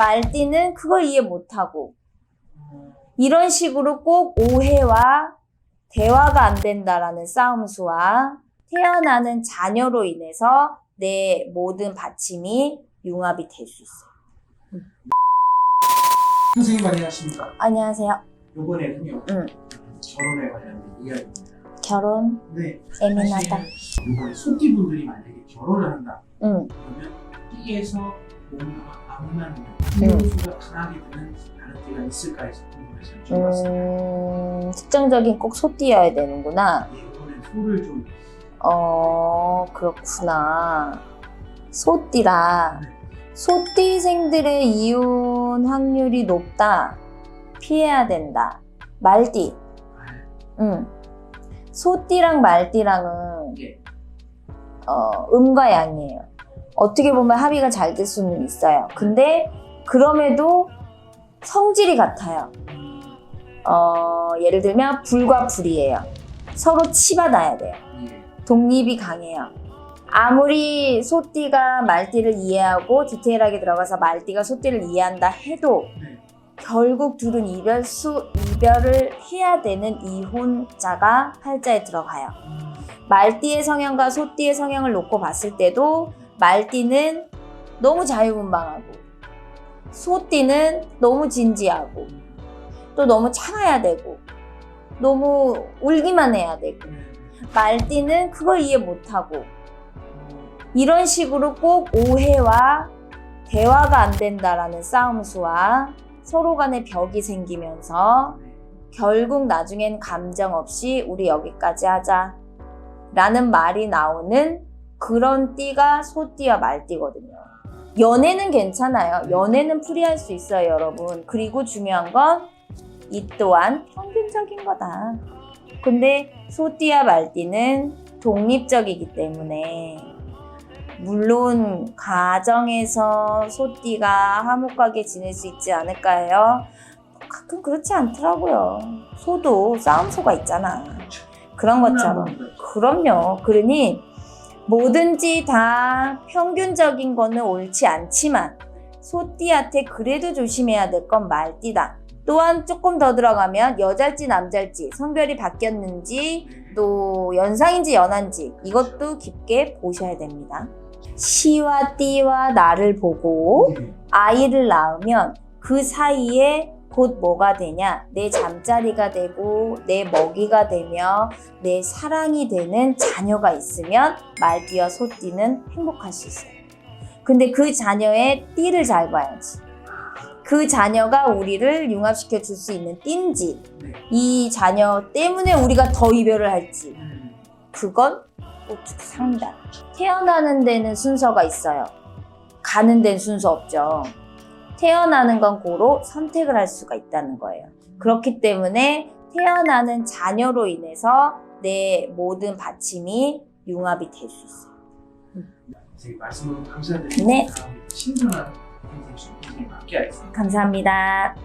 말띠는 그걸 이해 못하고 이런 식으로 꼭 오해와 대화가 안 된다라는 싸움수와 태어나는 자녀로 인해서 내 모든 받침이 융합이 될 수 있어요. 선생님 안녕하십니까? 안녕하세요. 이번에는요. 응. 결혼에 관련된 이야기입니다. 결혼 네. 예민하다. 사실 이번에 소띠 분들이 만약에 결혼을 한다. 응. 그러면 띠에서 뭔가가 안 맞는 응. 요소가 강하게 되는 다른 띠가 있을까 해서 궁금해서 여쭤봤습니다. 음, 특정적인 꼭 소띠여야 되는구나. 네, 이번엔 소를 좀 어, 그렇구나. 소띠라. 소띠생들의 이혼 확률이 높다. 피해야 된다. 말띠. 알- 응. 소띠랑 말띠랑은 예. 어, 음과 양이에요. 어떻게 보면 합의가 잘 될 수는 있어요. 근데 그럼에도 성질이 같아요. 어, 예를 들면 불과 불이에요. 서로 치받아야 돼요. 예. 독립이 강해요. 아무리 소띠가 말띠를 이해하고 디테일하게 들어가서 말띠가 소띠를 이해한다 해도 네. 결국 둘은 이별 수 이별을 해야 되는 이혼자가 팔자에 들어가요. 음, 말띠의 성향과 소띠의 성향을 놓고 봤을 때도 말띠는 너무 자유분방하고 소띠는 너무 진지하고 또 너무 참아야 되고 너무 울기만 해야 되고 네. 말띠는 그걸 이해 못하고 이런 식으로 꼭 오해와 대화가 안 된다라는 싸움수와 서로 간의 벽이 생기면서 결국 나중엔 감정 없이 우리 여기까지 하자 라는 말이 나오는 그런 띠가 소띠와 말띠거든요. 연애는 괜찮아요. 연애는 풀이할 수 있어요, 여러분. 그리고 중요한 건 이 또한 평균적인 거다. 근데 소띠와 말띠는 독립적이기 때문에 물론 가정에서 소띠가 화목하게 지낼 수 있지 않을까요? 가끔 그렇지 않더라고요. 소도 싸움소가 있잖아. 그런 것처럼. 그럼요. 그러니 뭐든지 다 평균적인 거는 옳지 않지만 소띠한테 그래도 조심해야 될 건 말띠다. 또한 조금 더 들어가면 여잘지 남잘지 성별이 바뀌었는지 또 연상인지 연한지 이것도 깊게 보셔야 됩니다. 시와 띠와 나를 보고 네. 아이를 낳으면 그 사이에 곧 뭐가 되냐? 내 잠자리가 되고 내 먹이가 되며 내 사랑이 되는 자녀가 있으면 말띠와 소띠는 행복할 수 있어요. 근데 그 자녀의 띠를 잘 봐야지. 그 자녀가 우리를 융합시켜 줄 수 있는 띠인지, 네. 이 자녀 때문에 우리가 더 이별을 할지, 음, 그건 꼭 상담. 태어나는 데는 순서가 있어요. 가는 데는 순서 없죠. 태어나는 건 고로 선택을 할 수가 있다는 거예요. 그렇기 때문에 태어나는 자녀로 인해서 내 모든 받침이 융합이 될 수 있어요. 선생님 말씀 감사드립니다. 네. 신선한 선생님 함께 하겠습니다. 감사합니다.